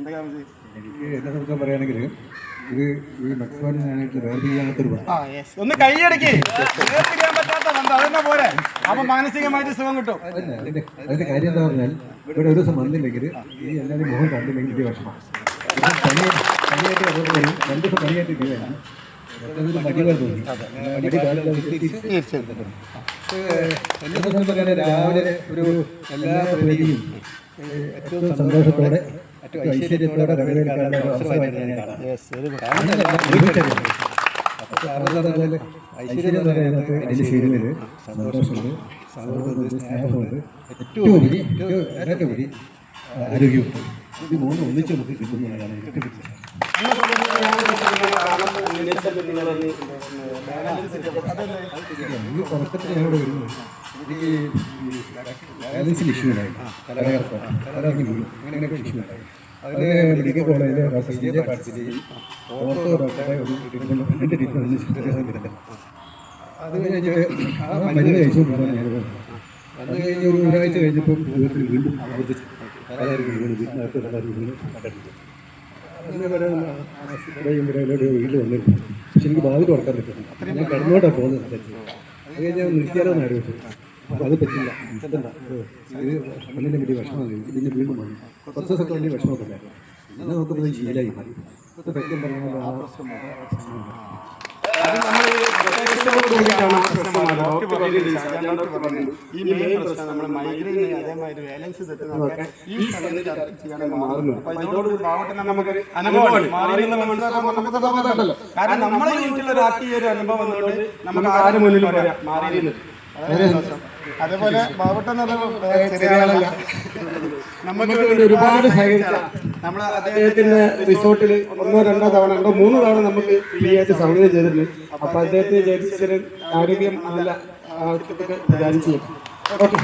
എന്തൊക്കെയാ മതി? എനിക്ക് എന്നെ സംബന്ധിച്ച് പറയുകയാണെങ്കിൽ ഇത് ഈ പടം ഒന്ന് കൈയടക്കി. വേർതിരിയാൻ പറ്റാത്ത ബന്ധം അതന്നെ പോരെ? അപ്പൊ മാനസികമായിട്ട് സുഖം കിട്ടും. അതല്ല അതിന്റെ അതിന്റെ കാര്യം എന്താ പറഞ്ഞാൽ ഇവിടെ ഒരു ദിവസം വന്നില്ലെങ്കിൽ ഈ എല്ലാവരും മുഖം കണ്ടില്ലെങ്കിൽ ഇത് പനി പനിയായിട്ട് വന്നപ്പോൾ രണ്ട് ദിവസം പനിയായിട്ട് ഇരിക്കുകയാണ് തോന്നി. മടി എന്നെ സംബന്ധിച്ച് രാവിലെ ഒരു എല്ലാ പ്രതിയും ഏറ്റവും സന്തോഷത്തോടെ ഏറ്റവും ഐശ്വര്യത്തോടെ വരവേൽക്കാനുള്ള ഒരു അവസരമായിട്ട് ഞാൻ കാണാം. ഐശ്വര്യം എന്ന് പറയുന്നത് അതിന്റെ ശരിയിൽ സന്തോഷമുണ്ട്. സൗഹൃദമുണ്ട് സ്നേഹമുണ്ട്. ഏറ്റവും ഉപരി ഏറ്റവും ഏറ്റവും ഉപരി ആരോഗ്യമുണ്ട്. ഇത് മൂന്നും ഒന്നിച്ച് നമുക്ക് കിട്ടുന്നതാണ്. എനിക്ക് വലിയ ഈ തുടക്കത്തിൽ ഞങ്ങൾ വരുന്നു എനിക്ക് ബാലൻസിൽ ഇഷ്യൂ ഉണ്ടായി തലകറക്കം തലകറങ്ങി വീഴും അങ്ങനെയൊക്കെ ഇഷ്യൂ ഉണ്ടായി അത് മെഡിക്കൽ കോളേജിലെ ഫസ്റ്റ് പാർട്ടിസിപ്പേറ്റ് ചെയ്യും ഓർത്തോ ഡോക്ടറെ ഒരു ട്രീറ്റ്മെന്റ് രണ്ട് ട്രീറ്റ്മെന്റ് അത് കഴിഞ്ഞിട്ട് ആ. മരുന്ന് കഴിച്ചുകൊണ്ടിരുന്ന ഞാൻ അത് കഴിഞ്ഞ് ഒരു ഒരാഴ്ച കഴിഞ്ഞപ്പോൾ വീണ്ടും ആവർത്തിച്ചു വീണ് വീട്ടിനകത്ത് തലകറങ്ങി വീട്ടിൽ വന്നിരുന്നു. പക്ഷെ എനിക്ക് ഭാവി തുറക്കാൻ പറ്റുന്നു ഞാൻ കിടന്നോട്ടാണ് പോകുന്നത് അത് കഴിഞ്ഞാൽ നിർത്തിയാലോ എന്ന് ആലോചിച്ചു. അപ്പോൾ അത് പറ്റില്ല ഇതെന്താ? ഇത് കണ്ണിനെ പറ്റി വിഷമമാണ് എനിക്ക് പിന്നെ വീണ്ടും വന്നു. കുറച്ച് ദിവസമൊക്കെ വേണ്ടി വിഷമമൊക്കെ ഉണ്ടായിരുന്നു പിന്നെ നോക്കുമ്പോൾ ശീലമായി മാറി. പറ്റും പറഞ്ഞാൽ അത് നമ്മൾ. ഡോക്ടർ ഈ മെയിൻ പ്രശ്നം നമ്മൾ മൈഗ്രെയിൻ അതേമാതിരി ബാലൻസ് തെറ്റുന്നതൊക്കെ ഈ ചർച്ച ചെയ്യാനാണ് അപ്പൊ അനുഭവമാണ് നമുക്ക് സമാധാനമല്ലോ കാരണം നമ്മളെ ഒരു ആക്റ്റീവ് ഒരു അനുഭവം വന്നുകൊണ്ട് നമുക്ക് ആരും മുന്നിൽ പറയാം. മാറിയിരുന്നു വളരെ സന്തോഷം. അതേപോലെ ആളല്ല. നമുക്ക് വേണ്ടി ഒരുപാട് സഹകരിച്ച നമ്മൾ അദ്ദേഹത്തിന്റെ റിസോർട്ടിൽ ഒന്നോ രണ്ടോ തവണ ഉണ്ടോ? മൂന്ന് തവണ നമുക്ക് ഫ്രീ ആയിട്ട് സൗകര്യം ചെയ്തിട്ടുണ്ട്. അപ്പൊ അദ്ദേഹത്തിന് ജയിച്ചതിന് ആരോഗ്യം നല്ല ആവശ്യത്തൊക്കെ വിചാരിച്ചു ഓക്കെ.